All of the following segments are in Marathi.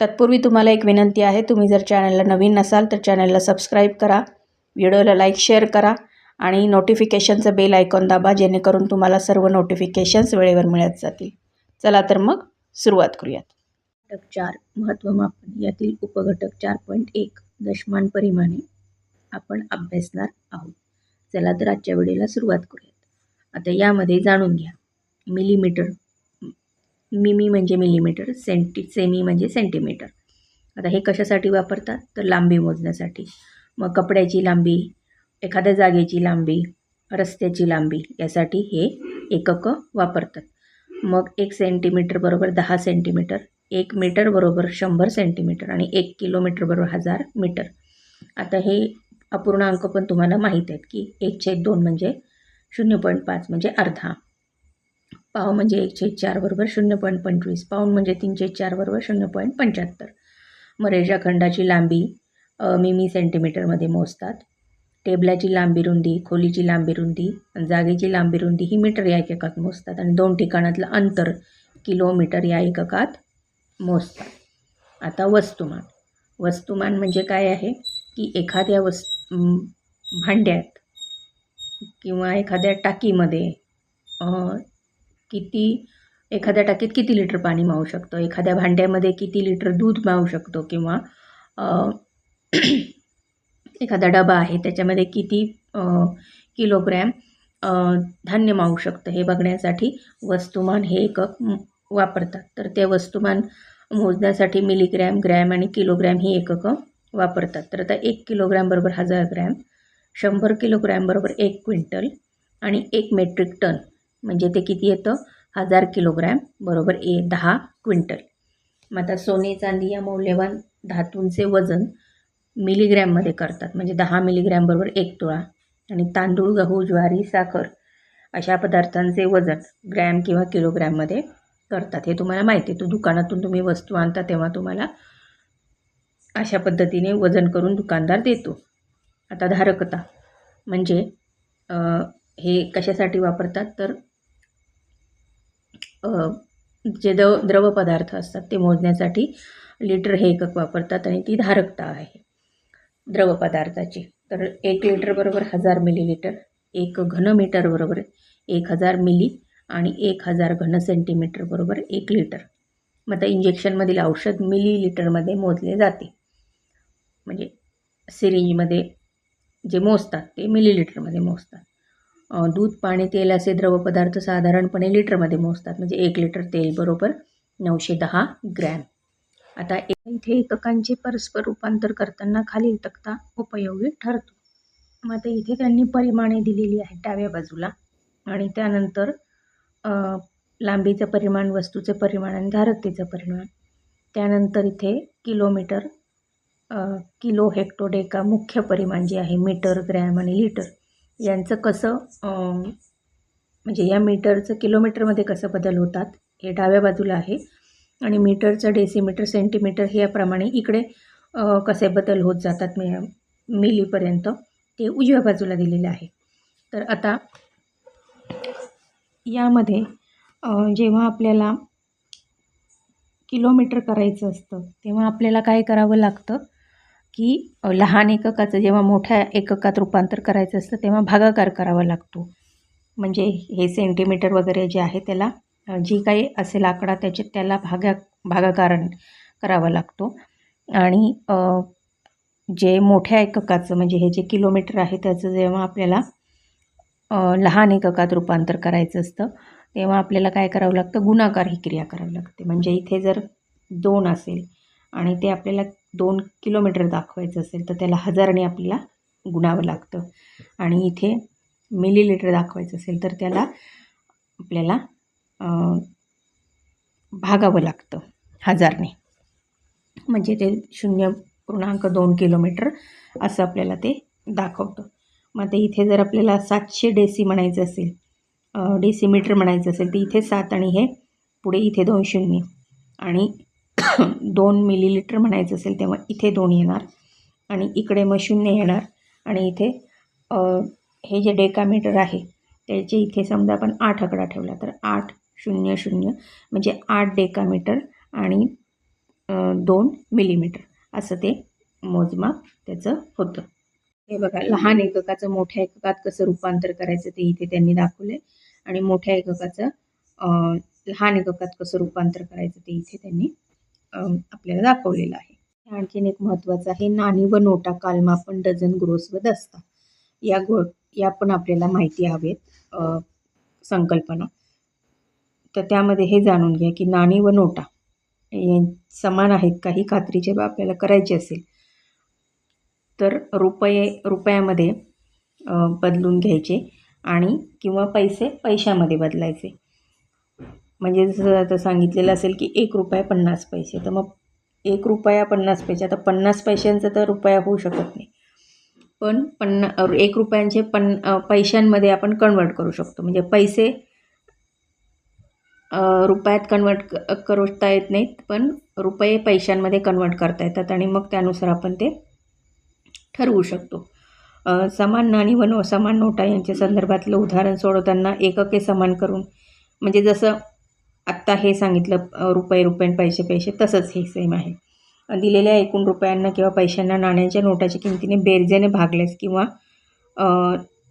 तत्पूर्वी तुम्हाला एक विनंती आहे तुम्ही जर चॅनलला नवीन नसाल तर चॅनलला सबस्क्राईब करा व्हिडिओला लाईक शेअर करा आणि नोटिफिकेशनचं बेल आयकॉन दाबा जेणेकरून तुम्हाला सर्व नोटिफिकेशन्स वेळेवर मिळत जातील. चला तर मग सुरुवात करूयात. घटक चार महत्त्वमापन. यातील उपघटक चार पॉईंट एक दशमान परिमाणे. आपण अभ्यासणार आहोत. चला तर आजच्या वेळेला सुरुवात करूयात. आता यामध्ये जाणून घ्या. मिलीमीटर. मिमी म्हणजे मिलीमीटर सेंटी सेमी म्हणजे सेंटीमीटर. आता हे कशासाठी वापरतात? तर लांबी मोजण्यासाठी. मग कपड्याची लांबी एखाद्या जागेची लांबी रस्त्याची लांबी यासाठी हे एककं वापरतात. मग एक सेंटीमीटर बरोबर दहा सेंटीमीटर एक मीटर बरोबर शंभर सेंटीमीटर आणि एक किलोमीटर बरोबर हजार मीटर. आता हे अपूर्ण अंक पण तुम्हाला माहीत आहेत की एक छेद दोन म्हणजे शून्य पॉईंट पाच म्हणजे अर्धा. पाव म्हणजे एकशे चार बरोबर शून्य पॉईंट पंचवीस. पाऊंड म्हणजे तीनशे चार बरोबर शून्य पॉईंट पंच्याहत्तर. मरेच्या रेषाखंडाची लांबी मिमी सेंटीमीटरमध्ये मोजतात. टेबलाची लांबी रुंदी खोलीची लांबी रुंदी आणि जागेची लांबी रुंदी ही मीटर या एककात मोजतात आणि दोन ठिकाणातलं अंतर किलोमीटर या एककात मोजतात. आता वस्तुमान. वस्तुमान म्हणजे काय आहे? की एखाद्या वस् भांड्यात किंवा एखाद्या टाकीमध्ये किती एखाद्या टाकीत किती लिटर पाणी मावू शकतो? एखाद्या भांड्यामध्ये किती लिटर दूध मावू शकतो? किंवा एखादा डबा आहे त्याच्यामध्ये किती किलोग्रॅम धान्य मावू शकतं? हे बघण्यासाठी वस्तुमान हे एकक वापरतात. तर ते वस्तुमान मोजण्यासाठी मिलीग्रॅम ग्रॅम आणि किलोग्रॅम ही एककं वापरतात. तर आता एक किलोग्रॅम बरोबर हजार ग्रॅम शंभर किलोग्रॅम बरोबर एक क्विंटल आणि एक मेट्रिक टन म्हणजे ते किती येतं? हजार किलोग्रॅम बरोबर? ए दहा क्विंटल. मग आता सोने चांदी या मौल्यवान धातूंचे वजन मिलीग्रॅममध्ये करतात. म्हणजे दहा मिलीग्रॅम बरोबर एक तोळा. आणि तांदूळ गहू ज्वारी साखर अशा पदार्थांचे वजन ग्रॅम किंवा किलोग्रॅममध्ये करतात. हे तुम्हाला माहिती आहे. तो दुकानातून तुम्ही वस्तू आणता तेव्हा तुम्हाला अशा पद्धतीने वजन करून दुकानदार देतो. आता धारकता म्हणजे हे कशासाठी वापरतात? तर जे द्रव द्रव पदार्थ असतात ते मोजण्यासाठी लिटर हे एकक वापरतात आणि ती धारकता आहे. द्रव पदार्थाची. तर एक लिटर बरोबर हजार मिलीलिटर एक घनमीटर बरोबर एक हजार मिली आणि एक हजार घन सेंटीमीटर बरोबर एक लिटर. मग आता इंजेक्शनमधील औषध मिलीलिटरमध्ये मोजले जाते. म्हणजे सिरिंजमध्ये जे मोजतात ते मिलीलिटरमध्ये मोजतात. दूध पाणी तेल असे द्रवपदार्थ साधारणपणे लिटरमध्ये मोजतात. म्हणजे एक लिटर तेल बरोबर नऊशे दहा ग्रॅम. आता इथे एककांचे परस्पर रूपांतर करताना खालील तक्ता उपयोगी ठरतो. मग आता इथे त्यांनी परिमाणे दिलेली आहेत डाव्या बाजूला. आणि त्यानंतर लांबीचं परिमाण वस्तूचे परिमाण आणि धारकतेचं परिमाण. त्यानंतर इथे किलोमीटर किलो हेक्टोडेका मुख्य परिमाण जे आहे मीटर ग्रॅम आणि लिटर. यांचं कसं म्हणजे या मीटरचं किलोमीटरमध्ये कसं बदल होतात हे डाव्या बाजूला आहे. आणि मीटरचं डेसिमीटर सेंटीमीटर हे याप्रमाणे इकडे कसे बदल होत जातात मी मिलीपर्यंत ते उजव्या बाजूला दिलेलं आहे. तर आता यामध्ये जेव्हा आपल्याला किलोमीटर करायचं असतं तेव्हा आपल्याला काय करावं लागतं की लहान एककाचं जेव्हा मोठ्या एककात रूपांतर करायचं असतं तेव्हा भागाकार करावा लागतो. म्हणजे हे सेंटीमीटर वगैरे जे आहे त्याला जी काही असेल आकडा त्याचे त्याला भागा भागाकार करावा लागतो. आणि जे मोठ्या एककाचं म्हणजे हे जे किलोमीटर आहे त्याचं जेव्हा आपल्याला लहान एककात रूपांतर करायचं असतं तेव्हा आपल्याला काय करावं लागतं? गुणाकार ही क्रिया करावी लागते. म्हणजे इथे जर दोन असेल आणि ते आपल्याला दोन किलोमीटर दाखवायचं असेल तर त्याला हजारने आपल्याला गुणावं लागतं. आणि इथे मिलीलिटर दाखवायचं असेल तर त्याला आपल्याला भागावं लागतं हजारने. म्हणजे ते शून्य पूर्णांक दोन किलोमीटर असं आपल्याला ते दाखवतं. मग आता इथे जर आपल्याला सातशे डेसी म्हणायचं असेल डेसीमीटर म्हणायचं असेल तर इथे सात आणि हे पुढे इथे दोन शून्य. आणि दोन मिलीलिटर म्हणायचं असेल तेव्हा इथे दोन येणार आणि इकडे मग शून्य येणार. आणि इथे हे जे डेकामीटर आहे त्याचे इथे समजा आपण आठ आकडा ठेवला तर आठ शून्य शून्य म्हणजे आठ डेकामीटर आणि दोन मिलीमीटर असं ते मोजमाप त्याचं होतं. हे बघा लहान एककाचं मोठ्या एककात कसं रूपांतर करायचं ते इथे त्यांनी दाखवलं आहे आणि मोठ्या एककाचं लहान एककात कसं रूपांतर करायचं ते इथे त्यांनी आपल्याला दाखवलेलं आहे. आणखीन एक महत्त्वाचं आहे नाणी व नोटा कालमा पण डझन ग्रोस व दस्ता या गो या पण आपल्याला माहिती हवेत संकल्पना. तर त्यामध्ये हे जाणून घ्या की नाणी व नोटा समान आहेत काही खात्रीचे बाब आपल्याला करायची असेल तर रुपये रुपयामध्ये बदलून घ्यायचे आणि किंवा पैसे पैशामध्ये बदलायचे. म्हणजे जसं आता सांगितलेलं असेल की एक रुपया पन्नास पैसे तर मग एक रुपया पन्नास पैसे आता पन्नास पैशांचा तर रुपया होऊ शकत नाही. पण पन्ना एक रुपयांचे पन पैशांमध्ये आपण कन्वर्ट करू शकतो. म्हणजे पैसे रुपयात कन्वर्ट क करता येत नाहीत पण रुपये पैशांमध्ये कन्वर्ट करता येतात आणि मग त्यानुसार आपण ते ठरवू शकतो. समान नाणी व नो समान नोटा यांच्या संदर्भातलं उदाहरण सोडवताना एकके समान करून म्हणजे जसं आत्ता हे सांगितलं रुपये रुपये पैसे पैसे तसंच हे सेम आहे. दिलेल्या एकूण रुपयांना किंवा पैशांना नाण्यांच्या नोटाच्या किमतीने बेरजेने भागल्यास किंवा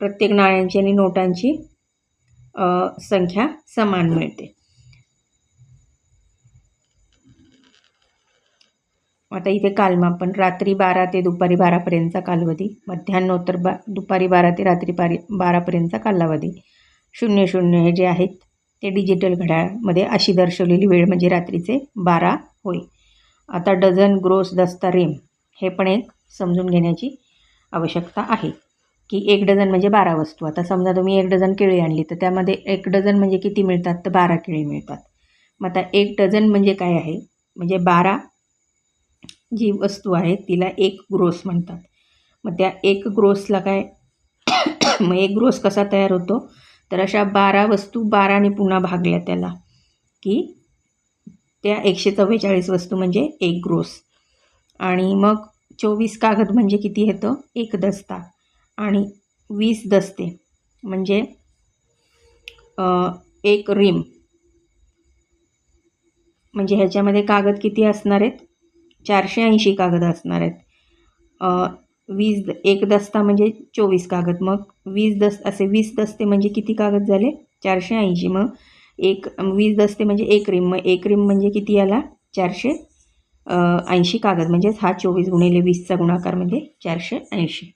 प्रत्येक नाण्यांची आणि नोटांची संख्या समान मिळते. आता इथे कालमापन रात्री बारा ते दुपारी बारापर्यंतचा कालावधी मध्यान्नोत्तर बा दुपारी बारा ते रात्री पारी बारापर्यंतचा कालावधी. शून्य शून्य हे जे आहेत ते डिजिटल घड्याळमध्ये अशी दर्शवलेली वेळ म्हणजे रात्रीचे बारा होय. आता डझन ग्रोस दस्ता रेम हे पण एक समजून घेण्याची आवश्यकता आहे. की एक डझन म्हणजे बारा वस्तू. आता समजा तुम्ही एक डझन केळी आणली तर त्यामध्ये एक डझन म्हणजे किती मिळतात? तर बारा केळी मिळतात. मग आता एक डझन म्हणजे काय आहे? म्हणजे बारा जी वस्तू आहे तिला एक ग्रोस म्हणतात. मग त्या एक ग्रोसला काय? मग एक ग्रोस कसा तयार होतो? तर अशा बारा वस्तू बाराने पुन्हा भागल्या त्याला की त्या एकशे चव्वेचाळीस वस्तू म्हणजे एक ग्रोस. आणि मग चोवीस कागद म्हणजे किती येतं? एक दस्ता. आणि वीस दस्ते म्हणजे एक रिम. म्हणजे ह्याच्यामध्ये कागद किती असणार आहेत? चारशे ऐंशी कागद असणार आहेत. वीस एक दस्ता म्हणजे चोवीस कागद. मग वीस दस असे वीस दस्ते म्हणजे किती कागद झाले? चारशे ऐंशी. मग एक वीस दस्ते म्हणजे एक रिम. मग एक रिम म्हणजे किती आला? चारशे ऐंशी कागद. म्हणजेच हा चोवीस गुणिले वीसचा गुणाकार म्हणजे चारशे ऐंशी.